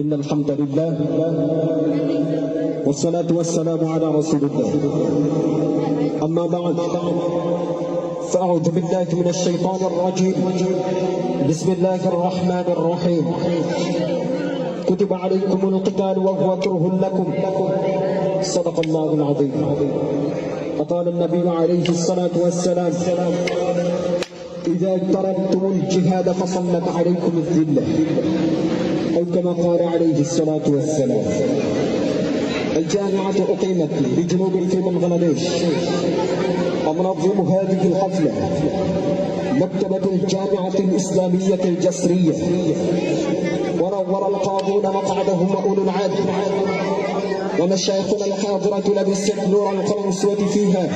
إن الحمد لله والصلاة والسلام على رسول الله. أما بعد فأعوذ بالله من الشيطان الرجيم. بسم الله الرحمن الرحيم. كتب عليكم القتال وهو كره لكم. صدق الله العظيم. وقال النبي عليه الصلاة والسلام إذا اقتربتم الجهاد فصلت عليكم الذلة. أو كما قال عليه الصلاة والسلام. الجامعة أقيمت بجنوب في بنغلاديش. ومنظم هذه الحفلة مكتبة الجامعة الإسلامية الجسرية. ونور القاضون مقعدهم وأولو العدل ومشايخنا الحاضرة لبست نور القنصوة فيها.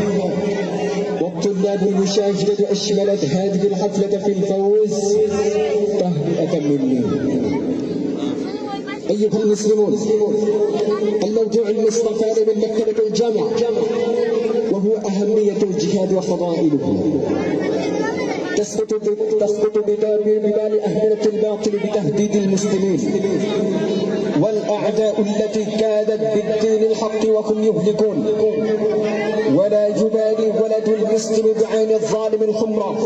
والطلاب المشاهدة أشملت هذه الحفلة في الفوز تهنئة مني. أيها المسلمون الموضوع المصطفى من مكتبة الجامعة وهو أهمية الجهاد وفضائله. تسقط ببال أهمية الباطل بتهديد المسلمين. والأعداء التي كادت بالدين الحق وهم يهلكون. ولا يبالي ولد المسلم بعين الظالم الحمرى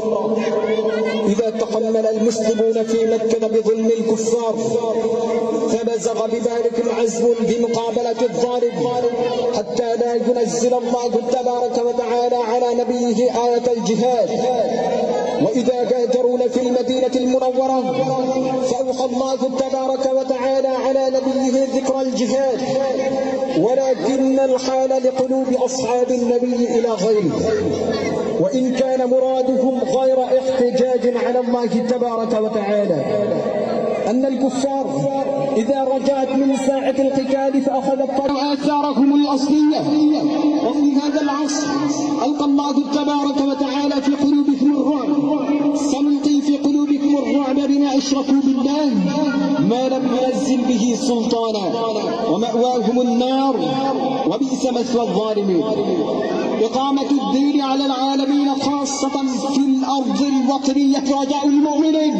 إذا تحمل المسلمون في مكة بظلم الكفار فبزغ بذلك العزم بمقابلة الظالم حتى لا ينزل الله تبارك وتعالى على نبيه آية الجهاد. وإذا بادرون في المدينة المنورة فأوحى الله تبارك وتعالى على نبيه ذكر الجهاد. ولكن الحال لقلوب أصحاب النبي إلى غيره وإن كان مرادهم غير احتجاج على الله تبارك وتعالى أن الكفار إذا رجعت من ساعة القتال فأخذت آثارهم الأصلية. وفي هذا العصر ألقى الله تبارك وتعالى في قلوبكم الرعب. سنلقي في قلوبكم الرعب بما أشركوا بالله. ما لم ينزل به سلطانا ومأواهم النار وبئس مثوى الظالمين. إقامة الدين على العالمين خاصة في الأرض الوطنية رجاء المؤمنين.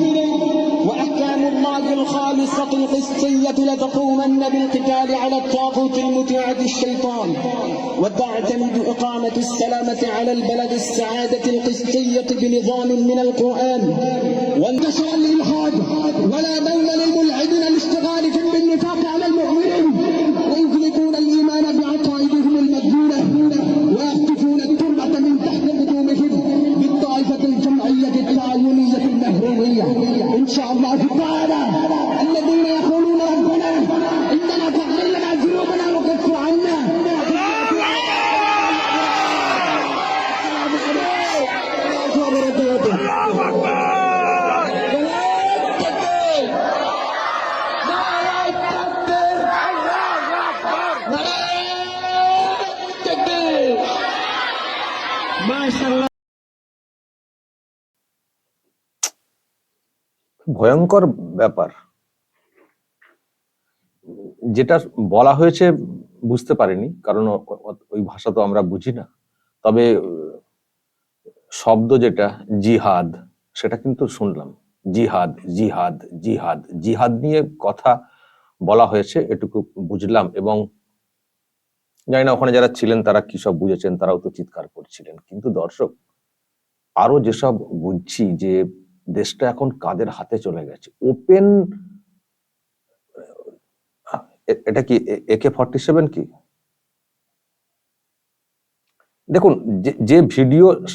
وأحكام الله الخالصة القسطية لتقومن بالقتال على الطاغوت المطيع الشيطان. وتعتمد إقامة السلامة على البلد السعادة القسطية بنظام من القرآن. وانتشر الإلحاد ولا دول للملحدين ভয়ঙ্কর ব্যাপার। যেটা বলা হয়েছে বুঝতে পারিনি, কারণ ওই ভাষা তো আমরা বুঝি না। তবে, শব্দ যেটা, জিহাদ, সেটা কিন্তু শুনলাম। জিহাদ জিহাদ জিহাদ জিহাদ নিয়ে কথা বলা হয়েছে, এটুকু বুঝলাম এবং জানি না ওখানে যারা ছিলেন, তারা কি সব বুঝেছেন, তারাও তো চিৎকার করছিলেন। কিন্তু দর্শক, আরও যেসব বুঝছি যে দেশটা এখন কাদের হাতে চলে গেছে? ওপেন এটা কি একে ফর্টি সেভেন কি? দেখুন, যে- ভিডিও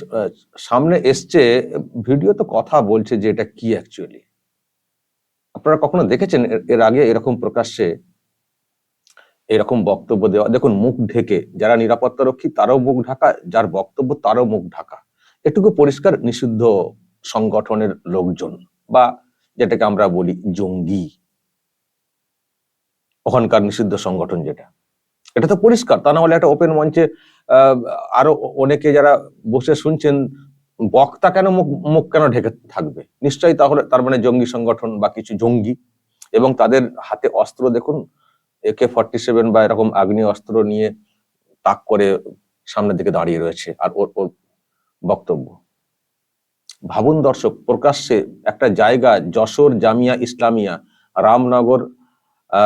সামনে এসছে, ভিডিও তো কথা বলছে যে এটা কি অ্যাকচুয়ালি আপনারা কখনো দেখেছেন এর আগে এরকম প্রকাশ্যে এরকম বক্তব্য দেওয়া? দেখুন, মুখ ঢেকে, যারা নিরাপত্তা রক্ষী তারও মুখ ঢাকা, যার বক্তব্য তারও মুখ ঢাকা। এটুকু পরিষ্কার, নিষিদ্ধ সংগঠনের লোকজন বা যেটাকে আমরা বলি জঙ্গি। ওখানকার নিষিদ্ধ সংগঠন যেটা। এটা তো পরিষ্কার, তা না হলে একটা ওপেন মঞ্চে আরও অনেকে যারা বসে শুনছেন, বক্তা কেন মুখ মুখ কেন ঢেকে থাকবে? নিশ্চয়ই তাহলে তার মানে জঙ্গি সংগঠন বা কিছু জঙ্গি এবং তাদের হাতে অস্ত্র দেখুন একে ফর্টি সেভেন বা এরকম আগ্নেয় অস্ত্র নিয়ে তাক করে সামনের দিকে দাঁড়িয়ে রয়েছে, আর ওর ওর বক্তব্য। ভাবুন দর্শক প্রকাশ্যে একটা জায়গা যশোর জামিয়া ইসলামিয়া রামনগর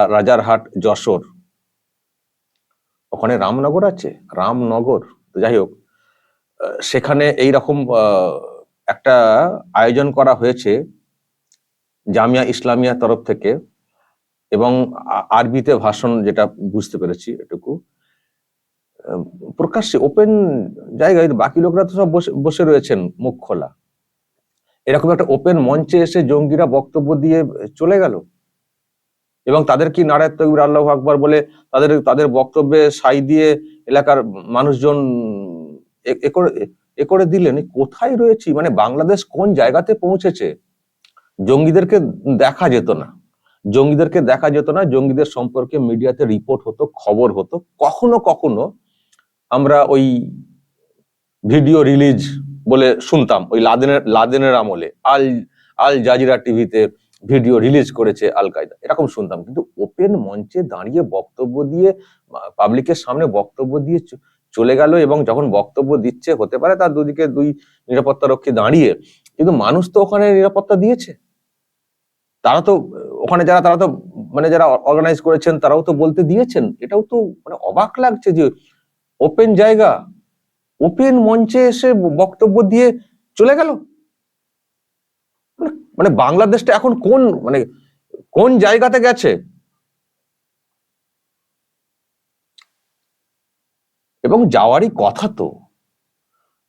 রাজারহাট যশোর। ওখানে রামনগর আছে? রামনগর। যাই হোক সেখানে এইরকম আহ, একটা আয়োজন করা হয়েছে জামিয়া ইসলামিয়া তরফ থেকে এবং আরবিতে ভাষণ যেটা বুঝতে পেরেছি এটুকু। প্রকাশ্যে ওপেন জায়গায় বাকি লোকরা তো সব বসে বসে রয়েছেন মুখ খোলা। এরকম একটা ওপেন মঞ্চে এসে জঙ্গিরা বক্তব্য দিয়ে চলে গেল? এবং তাদের কি তকবির, আল্লাহ আকবর বলে তাদের তাদের বক্তব্যে সাই দিয়ে এলাকার মানুষজন এ করে দিলেন? কোথায় রয়েছি? মানে বাংলাদেশ কোন জায়গাতে পৌঁছেছে? জঙ্গিদেরকে দেখা যেত না। জঙ্গিদেরকে দেখা যেত না। জঙ্গিদের সম্পর্কে মিডিয়াতে রিপোর্ট হতো, খবর হতো। কখনো কখনো আমরা ওই ভিডিও রিলিজ বলে শুনতাম ওই লাদেনের লাদেনের আমলে। আল আল জাজিরা টিভিতে ভিডিও রিলিজ করেছে আল কায়দা। এরকম শুনতাম। কিন্তু ওপেন মঞ্চে দাঁড়িয়ে বক্তব্য দিয়ে পাবলিকের সামনে বক্তব্য দিয়ে চলে গেল এবং যখন বক্তব্য দিচ্ছে, হতে পারে তার দুদিকে দুই নিরাপত্তা রক্ষী দাঁড়িয়ে। কিন্তু মানুষ তো ওখানে নিরাপত্তা দিয়েছে। তারা তো, ওখানে যারা, তারা তো মানে যারা অর্গানাইজ করেছেন, তারাও তো বলতে দিয়েছেন। এটাও তো মানে অবাক লাগছে যে, ওপেন জায়গা ওপেন মঞ্চে এসে বক্তব্য দিয়ে চলে গেল? মানে- বাংলাদেশটা এখন কোন মানে কোন জায়গাতে গেছে? এবং যাওয়ারই কথা তো।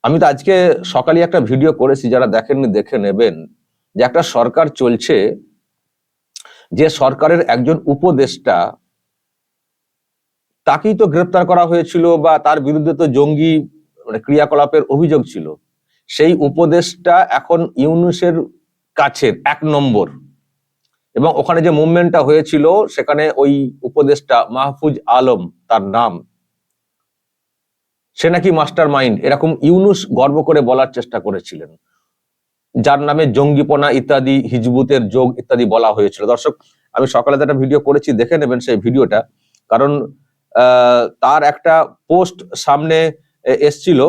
আমি তো আজকে সকালে একটা ভিডিও করেছি, যারা দেখেননি দেখে নেবেন, যে একটা সরকার চলছে, যে সরকারের একজন উপদেষ্টা, তাকেই তো গ্রেপ্তার করা হয়েছিল বা তার বিরুদ্ধে তো জঙ্গি মানে ক্রিয়াকলাপের অভিযোগ ছিল। সেই উপদেশটা এখন ইউনুসের কাছের এক নম্বর। এবং ওখানে যে মুভমেন্টটা হয়েছিল, সেখানে ওই উপদেশটা মাহফুজ আলম তার নাম। সে নাকি মাস্টার মাইন্ড এরকম ইউনুস গর্ব করে বলার চেষ্টা করেছিলেন। যার নামে জঙ্গিপনা ইত্যাদি, হিজবুতের যোগ ইত্যাদি বলা হয়েছিল। দর্শক, আমি সকালে একটা ভিডিও করেছি, দেখে নেবেন সেই ভিডিওটা। কারণ তার একটা পোস্ট সামনে এসছিল।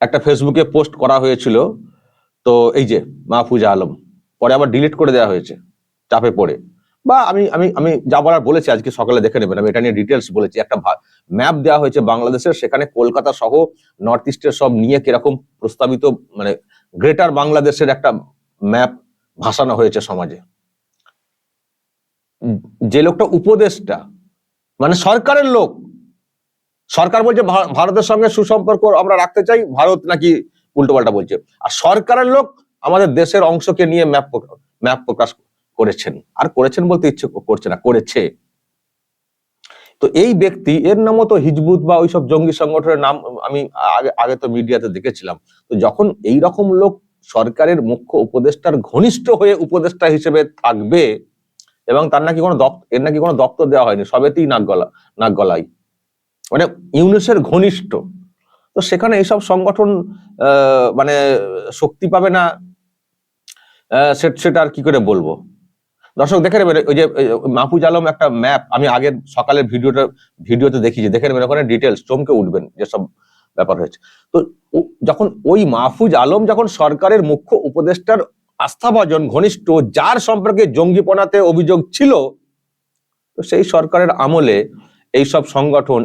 একটা ফেসবুকে পোস্ট করা হয়েছিল। তো এই যে মাহফুজা আলম, পরে আবার ডিলিট করে দেওয়া হয়েছে, চাপে পড়ে। বা আমি আমি আমি যা বলার বলেছি, আজকে সকালে দেখে নেবেন, আমি এটা নিয়ে ডিটেলস বলেছি। একটা ম্যাপ দেওয়া হয়েছে বাংলাদেশের, সেখানে কলকাতা সহ নর্থ ইস্টের সব নিয়ে কীরকম প্রস্তাবিত মানে গ্রেটার বাংলাদেশের একটা ম্যাপ ভাসানো হয়েছে সমাজে। যে লোকটা উপদেশটা মানে সরকারের লোক সরকার বলছে ভারতের সঙ্গে সুসম্পর্ক আমরা রাখতে চাই, ভারত নাকি উল্টোপাল্টা বলছে। আর সরকারের লোক আমাদের দেশের অংশকে নিয়ে ম্যাপ ম্যাপ প্রকাশ করেছেন। আর করেছেন বলতে ইচ্ছে করছে না, করেছে। তো এই ব্যক্তি, এর নামও তো হিজবুত বা ওইসব জঙ্গি সংগঠনের নাম আমি আগে আগে তো মিডিয়াতে দেখেছিলাম। তো যখন এই রকম লোক সরকারের মুখ্য উপদেষ্টার ঘনিষ্ঠ হয়ে উপদেষ্টা হিসেবে থাকবে, এবং তার নাকি কোনো দপ্তর এর নাকি কোনো দপ্তর দেওয়া হয়নি, সবেতেই নাক গলা, নাক গলাই মানে ইউনুসের ঘনিষ্ঠ। তো সেখানে এইসব সংগঠন মানে শক্তি পাবে না সেটা আর কি করে বলব? দর্শক, দেখে নেবেন, ওই যে মাহফুজ আলম একটা ম্যাপ, আমি আগের সকালের ভিডিওটা, ভিডিওতে দেখিয়েছি, দেখে নেবেন, ওখানে ডিটেলস চমকে উঠবেন যেসব ব্যাপার হয়েছে। তো যখন ওই মাহফুজ আলম যখন সরকারের মুখ্য উপদেষ্টার আস্থাভাজন, ঘনিষ্ঠ, যার সম্পর্কে জঙ্গিপনাতে অভিযোগ ছিল, তো সেই সরকারের আমলে এই সব সংগঠন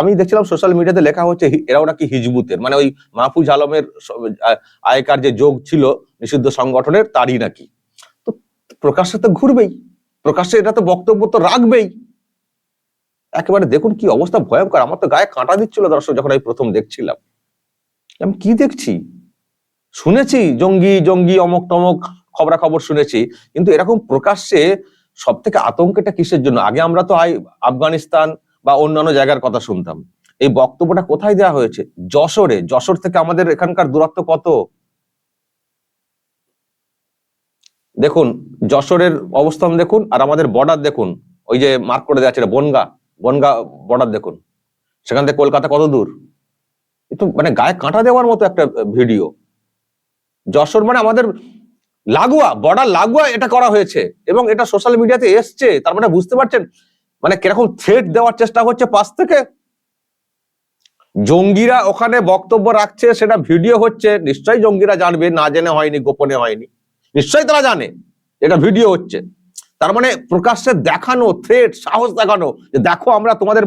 আমি দেখছিলাম সোশ্যাল মিডিয়াতে লেখা হচ্ছে এরাও নাকি হিজবুতের মানে ওই মাহফুজ আলমের আয়কার যে যোগ ছিল নিষিদ্ধ সংগঠনের, তারই নাকি। তো প্রকাশ্যে তো ঘুরবেই, প্রকাশ্যে এটা তো বক্তব্য তো রাখবেই। একেবারে দেখুন কি অবস্থা ভয়ঙ্কর, আমার তো গায়ে কাঁটা দিচ্ছিল দর্শক যখন আমি প্রথম দেখছিলাম। আমি কি দেখছি? শুনেছি, জঙ্গি জঙ্গি অমক টমক খবরাখবর শুনেছি, কিন্তু এরকম প্রকাশ্যে সব থেকে আতঙ্কটা কিসের জন্য? আগে আমরা তো আই, আফগানিস্তান বা অন্যান্য জায়গার কথা শুনতাম। এই বক্তব্যটা কোথায় দেওয়া হয়েছে? যশোরে। যশোর থেকে আমাদের এখানকার দূরত্ব কত? দেখুন, যশোরের অবস্থান দেখুন, আর আমাদের বর্ডার দেখুন। ওই যে মার্ক করে দেওয়া আছে বনগা। বনগা বর্ডার দেখুন। সেখান থেকে কলকাতা কত দূর? মানে গায়ে কাঁটা দেওয়ার মতো একটা ভিডিও। যশোর মানে আমাদের লাগোয়া বর্ডার লাগুয়া এটা করা হয়েছে এবং এটা সোশ্যাল মিডিয়াতে এসছে। তার মানে বুঝতে পারছেন? মানে কীরকম থ্রেট দেওয়ার চেষ্টা হচ্ছে পাশ থেকে? জঙ্গিরা ওখানে বক্তব্য রাখছে, সেটা ভিডিও হচ্ছে। নিশ্চয়ই জঙ্গিরা জানবে, না জেনে হয়নি, গোপনে হয়নি। নিশ্চয়ই তারা জানে, এটা ভিডিও হচ্ছে। তার মানে প্রকাশ্যে দেখানো থ্রেট সাহস দেখানো, যে দেখো আমরা তোমাদের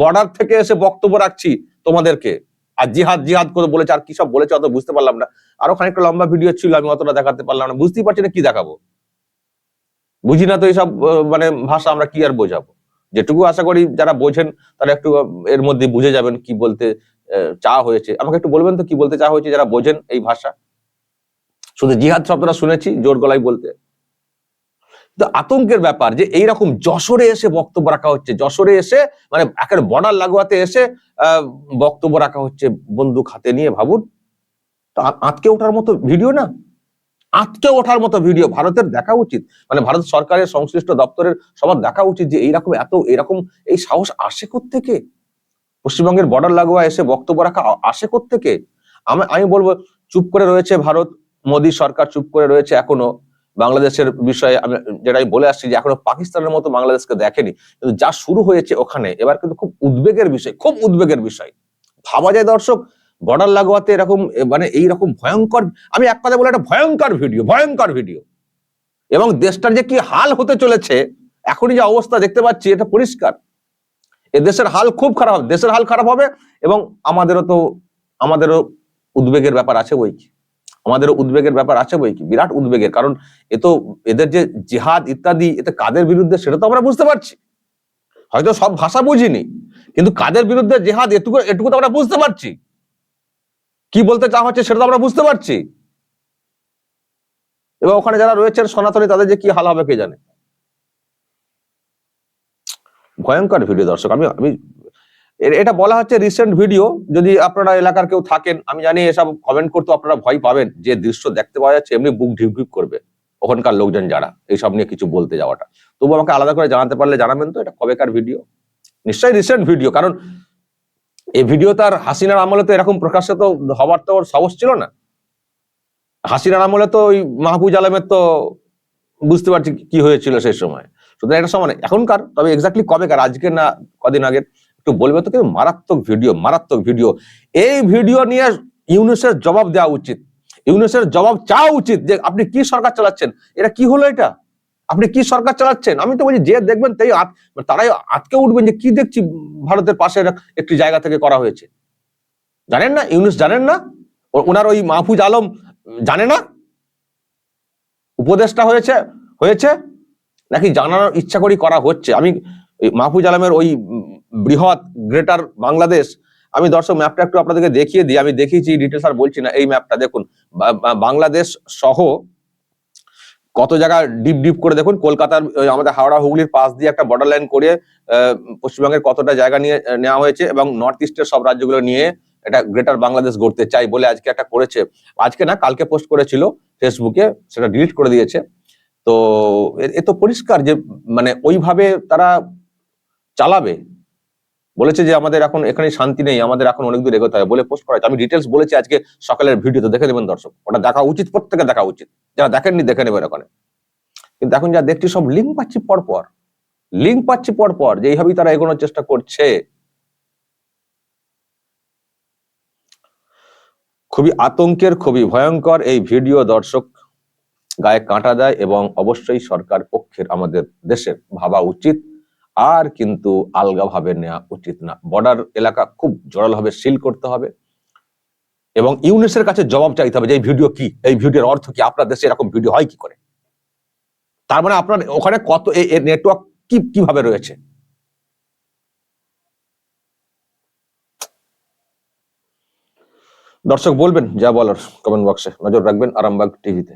বর্ডার থেকে এসে বক্তব্য রাখছি তোমাদেরকে। আর জিহাদ জিহাদ করে বলেছে, আর কি সব বলেছে অত বুঝতে পারলাম না। আরও খানিকটা লম্বা ভিডিও ছিল, আমি অতটা দেখাতে পারলাম না। বুঝতেই পারছি না কি দেখাবো। বুঝি না তো এইসব মানে ভাষা আমরা কি আর বোঝাবো? যেটুকু আশা করি যারা বোঝেন, তারা একটু এর মধ্যে বুঝে যাবেন কি বলতে চাওয়া হয়েছে। আমাকে একটু বলবেন তো কি বলতে চা হয়েছে যারা বোঝেন এই ভাষা? শুধু জিহাদ শব্দটা শুনেছি, জোর গলায় বলতে। তো আতঙ্কের ব্যাপার যে, এইরকম যশোরে এসে বক্তব্য রাখা হচ্ছে। যশোরে এসে মানে একের বর্ডার লাগোয়াতে এসে বক্তব্য রাখা হচ্ছে বন্দুক হাতে নিয়ে ভাবুন। আঁতকে ওঠার মতো ভিডিও না? আঁতকে ওঠার মতো ভিডিও ভারতের দেখা উচিত। মানে ভারত সরকারের সংশ্লিষ্ট দপ্তরের সবার দেখা উচিত যে এইরকম এত, এরকম এই সাহস আসে থেকে পশ্চিমবঙ্গের বর্ডার লাগোয়া এসে বক্তব্য রাখা আসে থেকে আমি আমি বলব, চুপ করে রয়েছে ভারত। মোদী সরকার চুপ করে রয়েছে এখনও। বাংলাদেশের বিষয়ে আমি যেটাই বলে আসছি যে এখনও পাকিস্তানের মতো বাংলাদেশকে দেখেনি। কিন্তু যা শুরু হয়েছে ওখানে, এবার কিন্তু খুব উদ্বেগের বিষয়, খুব উদ্বেগের বিষয়। ভাবা যায় দর্শক, বর্ডার লাগোয়াতে এরকম মানে এইরকম ভয়ঙ্কর, আমি এক কথা বলে একটা ভয়ঙ্কর ভিডিও ভয়ঙ্কর ভিডিও। এবং দেশটার যে কি হাল হতে চলেছে, এখনই যে অবস্থা দেখতে পাচ্ছি, এটা পরিষ্কার। এ দেশের হাল খুব খারাপ হবে, দেশের হাল খারাপ হবে এবং আমাদেরও তো, আমাদেরও উদ্বেগের ব্যাপার আছে বই কি আমাদেরও উদ্বেগের ব্যাপার আছে বই কি? বিরাট উদ্বেগের। কারণ এ তো এদের যে জিহাদ ইত্যাদি, এতে কাদের বিরুদ্ধে সেটা তো আমরা বুঝতে পারছি। হয়তো সব ভাষা বুঝিনি, কিন্তু কাদের বিরুদ্ধে জেহাদ এটুকু এটুকু তো আমরা বুঝতে পারছি। কি বলতে চাওয়া হচ্ছে সেটা তো আমরা বুঝতে পারছি। এবং ওখানে যারা রয়েছেন সনাতনী, তাদের যে কি হাল হবে কে জানে? ভয়ঙ্কর ভিডিও দর্শক। আমি আমি এটা বলা হচ্ছে রিসেন্ট ভিডিও যদি আপনারা এলাকার কেউ থাকেন, আমি জানি এসব কমেন্ট করতে আপনারা ভয় পাবেন। যে দৃশ্য দেখতে পাওয়া যাচ্ছে, এমনি বুক ঢিপ ঢিপ করবে ওখানকার লোকজন যারা, এইসব নিয়ে কিছু বলতে যাওয়াটা। তবু আমাকে আলাদা করে জানাতে পারলে জানাবেন তো, এটা কবেকার ভিডিও নিশ্চয়ই রিসেন্ট ভিডিও কারণ এই ভিডিও তার হাসিনার আমলে তো এরকম প্রকাশ্যে তো হবার তো ওর সাহস ছিল না। হাসিনার আমলে তো ওই মাহবুজ আলমের তো বুঝতে পারছি কি হয়েছিল সেই সময়। সুতরাং এটা সময় এখনকার, তবে এক্স্যাক্টলি কবেকার, আজকে না কদিন আগে একটু বলবে তো কিন্তু মারাত্মক ভিডিও মারাত্মক ভিডিও। এই ভিডিও নিয়ে ইউনুসের জবাব দেওয়া উচিত। ইউনুসের জবাব চাওয়া উচিত যে আপনি কি সরকার চালাচ্ছেন? এটা কি হলো এটা? আপনি কি সরকার চালাচ্ছেন? আমি তো বলছি, যে দেখবেন তাই তারাই আটকে উঠবেন যে কি দেখছি ভারতের পাশে একটি জায়গা থেকে করা হয়েছে। জানেন না? ইউনুস জানেন না? ওনার ওই মাহফুজ আলম জানে না? উপদেশটা হয়েছে হয়েছে? নাকি জানানোর ইচ্ছা করি করা হচ্ছে? আমি মাহফুজ আলমের ওই বৃহৎ গ্রেটার বাংলাদেশ, আমি দর্শক ম্যাপটা একটু আপনাদেরকে দেখিয়ে দিই, আমি দেখিয়েছি ডিটেলস আর বলছি না, এই ম্যাপটা দেখুন বাংলাদেশ সহ কত জায়গা ডিপ ডিপ করে দেখুন, কলকাতার আমাদের হাওড়া হুগলির পাশ দিয়ে একটা বর্ডার লাইন করে পশ্চিমবঙ্গের কতটা জায়গা নিয়ে, নেওয়া হয়েছে এবং নর্থ ইস্টের সব রাজ্যগুলো নিয়ে এটা গ্রেটার বাংলাদেশ গড়তে চাই বলে আজকে একটা করেছে। আজকে না, কালকে পোস্ট করেছিল ফেসবুকে সেটা ডিলিট করে দিয়েছে। তো এ তো পরিষ্কার যে মানে ওইভাবে তারা চালাবে বলেছে যে আমাদের এখন এখানে শান্তি নেই, আমাদের এখন অনেক দূর এগোতে হবে। বলে পোস্ট করা। আমি ডিটেলস বলেছি আজকে সকালের ভিডিওতে দেখে নেবেন দর্শক। ওটা দেখা উচিত, প্রত্যেকে দেখা উচিত। যারা দেখেননি, দেখে নেবেন ওখানে। কিন্তু এখন যা দেখছি, সব লিঙ্ক পাচ্ছি পর পর লিঙ্ক পাচ্ছি পর পর যে এইভাবেই তারা এগোনোর চেষ্টা করছে। খুবই আতঙ্কের, খুবই ভয়ঙ্কর এই ভিডিও দর্শক। গায়ে কাঁটা দেয় এবং অবশ্যই সরকার পক্ষের আমাদের দেশের ভাবা উচিত। আর কিন্তু আলগাভাবে নেওয়া উচিত না। বর্ডার এলাকা খুব জোরালোভাবে সিল করতে হবে এবং ইউনিসের কাছে জবাব চাইতে হবে যে, এই ভিডিও কি? এই ভিডিওর অর্থ কি? আপনার দেশে এরকম ভিডিও হয় কি করে? তার মানে আপনার ওখানে কত এই নেটওয়ার্ক কি, কীভাবে রয়েছে? দর্শক বলবেন, যা বলার কমেন্ট বক্সে নজর রাখবেন আরামবাগ টিভিতে